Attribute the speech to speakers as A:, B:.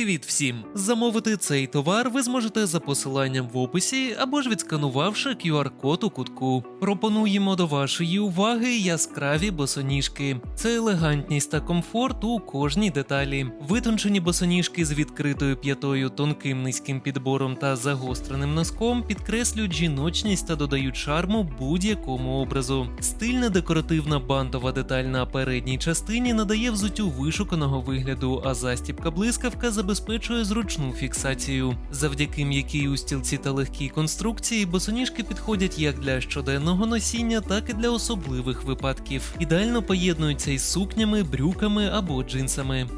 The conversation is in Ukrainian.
A: Привіт всім! Замовити цей товар ви зможете за посиланням в описі або ж відсканувавши QR-код у кутку. Пропонуємо до вашої уваги яскраві босоніжки. Це елегантність та комфорт у кожній деталі. Витончені босоніжки з відкритою п'ятою, тонким низьким підбором та загостреним носком підкреслюють жіночність та додають шарму будь-якому образу. Стильна декоративна бантова деталь на передній частині надає взуттю вишуканого вигляду, а застібка блискавка забезпечує зручну фіксацію. Завдяки м'якій устілці та легкій конструкції босоніжки підходять як для щоденного носіння, так і для особливих випадків. Ідеально поєднуються із сукнями, брюками або джинсами.